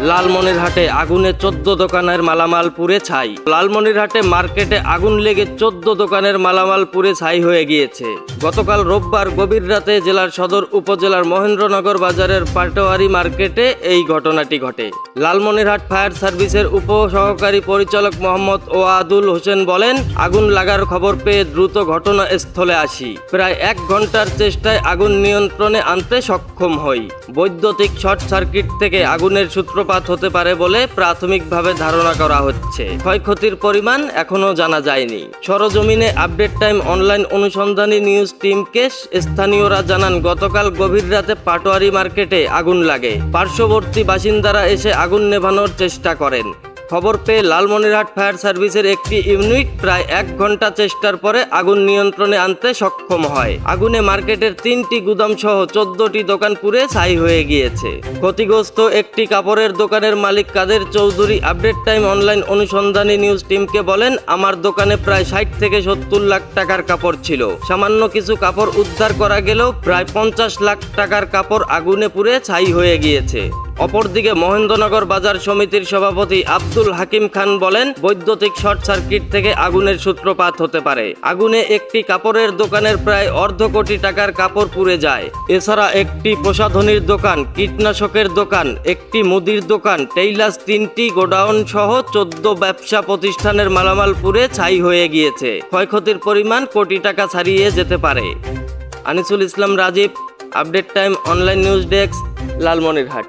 লালমনিরহাটে আগুনে চোদ্দ দোকানের মালামাল পুড়ে ছাই। লালমনিরহাটে মার্কেটে আগুন লেগে চোদ্দ দোকানের মালামাল পুড়ে ছাই হয়ে গিয়েছে। গতকাল রোববার গভীর রাতে জেলার সদর উপজেলার মহেন্দ্রনগর বাজারের পাটোয়ারি মার্কেটে এই ঘটনাটি ঘটে। লালমনিরহাট ফায়ার সার্ভিসের উপ সহকারী পরিচালক মোহাম্মদ ওয়াদুল হোসেন বলেন, আগুন লাগার খবর পেয়ে দ্রুত ঘটনাস্থলে আসি। প্রায় এক ঘণ্টার চেষ্টায় আগুন নিয়ন্ত্রণে আনতে সক্ষম হই। বৈদ্যুতিক শর্ট সার্কিট থেকে আগুনের সূত্রপাত হতে পারে বলে প্রাথমিকভাবে ধারণা করা হচ্ছে। ক্ষয়ক্ষতির পরিমাণ এখনও জানা যায়নি। সরজমিনে আপডেট টাইম অনলাইন অনুসন্ধানী নিউজ টিমকে স্থানীয়রা জানান, গতকাল গভীর রাতে পাটোয়ারি মার্কেটে আগুন লাগে। পার্শ্ববর্তী বাসিন্দারা এসে আগুন নেভানোর চেষ্টা করেন। খবর পেয়ে লালমনিরহাট ফায়ার সার্ভিসের একটি ইউনিট প্রায় এক ঘণ্টা চেষ্টার পরে আগুন নিয়ন্ত্রণে আনতে সক্ষম হয়। আগুনে মার্কেটের তিনটি গুদাম সহ চোদ্দটি দোকান পুড়ে ছাই হয়ে গিয়েছে। ক্ষতিগ্রস্ত একটি কাপড়ের দোকানের মালিক Kader Chowdhury update time online অনুসন্ধানী নিউজ টিমকে বলেন, আমার দোকানে প্রায় ষাট থেকে সত্তর লাখ টাকার কাপড় ছিল। সামান্য কিছু কাপড় উদ্ধার করা গেলেও প্রায় পঞ্চাশ লাখ টাকার কাপড় আগুনে পুড়ে ছাই হয়ে গিয়েছে। অপরদিকে মহেন্দ্রনগর বাজার সমিতির সভাপতি আব্দুল হাকিম খান বলেন, বৈদ্যুতিক শর্ট সার্কিট থেকে আগুনের সূত্রপাত হতে পারে। আগুনে একটি কাপড়ের দোকানের প্রায় অর্ধ কোটি টাকার কাপড় পুড়ে যায়। এছাড়া একটি প্রসাধনীর দোকান, কীটনাশকের দোকান, একটি মুদির দোকান, টেইলার্স তিনটি গোডাউন সহ চোদ্দ ব্যবসা প্রতিষ্ঠানের মালামাল পুড়ে ছাই হয়ে গিয়েছে। ক্ষয়ক্ষতির পরিমাণ কোটি টাকা ছাড়িয়ে যেতে পারে। Anisul Islam Rajib, update time, online news desk, Lalmonirhat.